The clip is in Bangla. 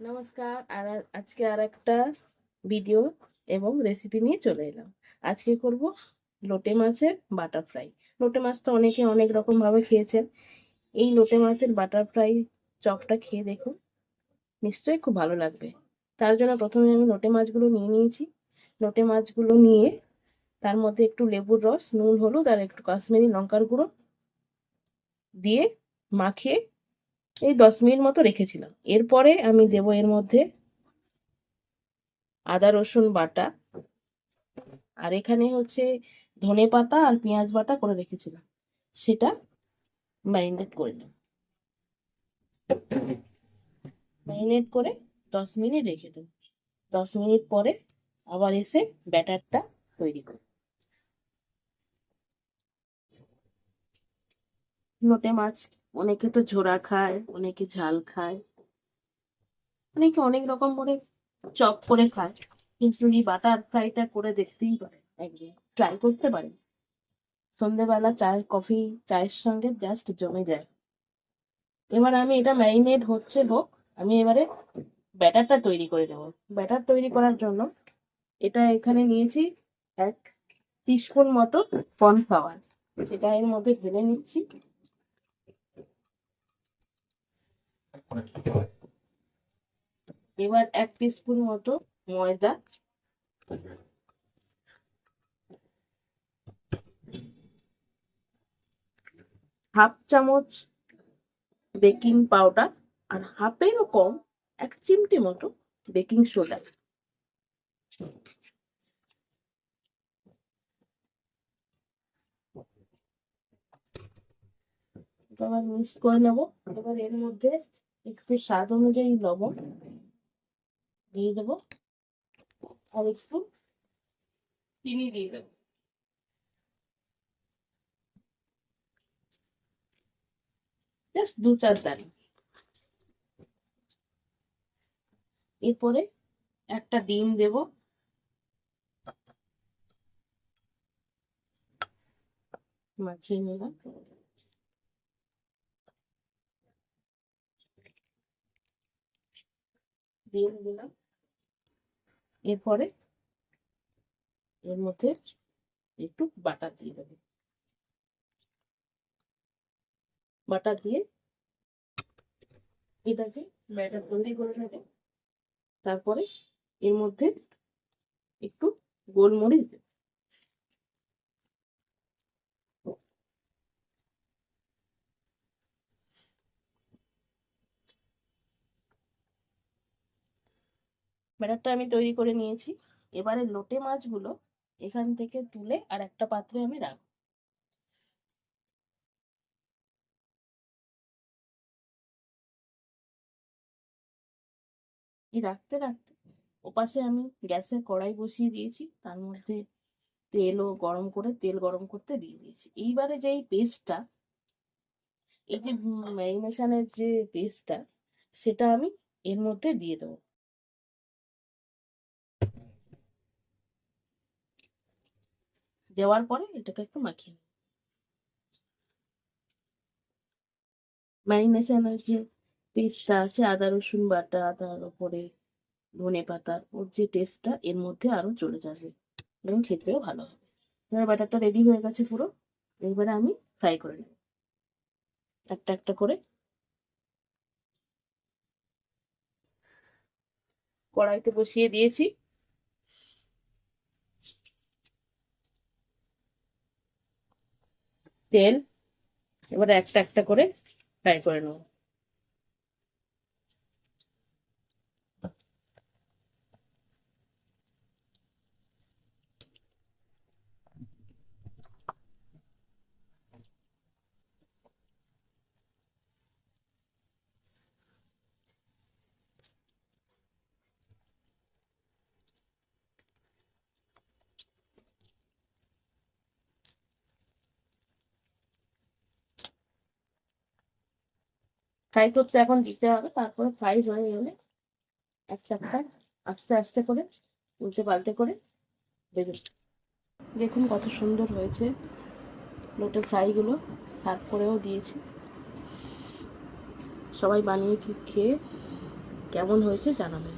নমস্কার, আর আজকে আর একটা ভিডিও এবং রেসিপি নিয়ে চলে এলাম। আজকে করব লোটে মাছের বাটার ফ্রাই লোটে মাছ তো অনেকে অনেক রকম ভাবে খেয়েছেন। এই লোটে মাছের বাটার ফ্রাই চপটা খেয়ে দেখুন, নিশ্চয়ই খুব ভালো লাগবে। তার জন্য প্রথমে আমি লোটে মাছগুলো নিয়ে নিয়েছি। লোটে মাছগুলো নিয়ে তার মধ্যে একটু লেবুর রস, নুন, হলুদ, আর একটু কাশ্মীরি লঙ্কার গুঁড়ো দিয়ে মাখিয়ে এই দশ মিনিট মতো রেখেছিলাম। এরপরে আমি দেবো এর মধ্যে আদা, রসুন বাটা। আর এখানে হচ্ছে ধনে পাতা আর পেঁয়াজ বাটা করে রেখেছিলাম। সেটা ম্যারিনেট করে নেব। ম্যারিনেট করে দশ মিনিট রেখে দেব। দশ মিনিট পরে আবার এসে ব্যাটারটা তৈরি করব। লোটে মাছ অনেকে তো ঝোড়া খায়, অনেকে ঝাল খায়। অনেকে অনেক রকম করে চপ করে খায়, কিন্তু এই বাটার ফ্রাইটা করে দেখতেই পারে, একদিন ট্রাই করতে পারেন। সন্ধেবেলা চায়ের কফি চায়ের সঙ্গে জাস্ট জমে যায়। এবার আমি এটা ম্যারিনেট হচ্ছে হোক, আমি এবারে ব্যাটারটা তৈরি করে নেব। ব্যাটার তৈরি করার জন্য এটা এখানে নিয়েছি এক টিস্পুন মতো কর্নফ্লাওয়ার সেটা এর মধ্যে ঢেলে নিচ্ছি। এবার এক টিস্পুন মতো ময়দা। হাফ চামচ বেকিং পাউডার আর হাফেরও কম এক চিমটি মতো বেকিং সোডা এবার মিক্স করে নেব। এবার এর মধ্যে একটু স্বাদ অনুযায়ী লবণ দিয়ে দেবো। আর একটু চিনি দিয়ে দেবো। জাস্ট দু চার দানা এরপরে একটা ডিম দেব। মাখিয়ে নিলাম। ডিম দিলাম। এরপরে এর মধ্যে একটু বাটা দিয়ে দেবে। বাটা দিয়ে এটাকে ব্যাটার তৈরি করে নেবে। তারপরে এর মধ্যে একটু গোলমরিচ দেব। ব্যাটারটা আমি তৈরি করে নিয়েছি। এবারে লোটে মাছগুলো এখান থেকে তুলে আর একটা পাত্রে আমি রাখব। রাখতে রাখতে ওপাশে আমি গ্যাসের কড়াই বসিয়ে দিয়েছি। তার মধ্যে তেলও গরম করে, তেল গরম করতে দিয়ে দিয়েছি। এইবারে যে এই পেস্টটা এই যে ম্যারিনেশনের যে পেস্টটা সেটা আমি এর মধ্যে দিয়ে দেবো। দেওয়ার পরে এটাকে একটু মাখিয়ে নেব ম্যারিনেশনের যে পেস্টটা আছে, আদা, রসুন বাটা তার উপরে ধনে পাতা, ওর যে টেস্টটা এর মধ্যে আরও চলে যাবে এবং খেতেও ভালো হবে। এবার ব্যাটারটা রেডি হয়ে গেছে পুরো, এবারে আমি ফ্রাই করে নেব। একটা একটা করে। কড়াইতে বসিয়ে দিয়েছি। তেল এবারে একটা একটা করে ফ্রাই করে নেব। ফ্রাই করতে এখন দিতে হবে, তারপরে ফ্রাই হয়ে গেলে একটা একটা আস্তে আস্তে করে উল্টে পাল্টে করে ভেজে দেখুন কত সুন্দর হয়েছে লোটে ফ্রাইগুলো সার্ভ করেও দিয়েছি। সবাই বানিয়ে খেয়ে কেমন হয়েছে জানাবেন।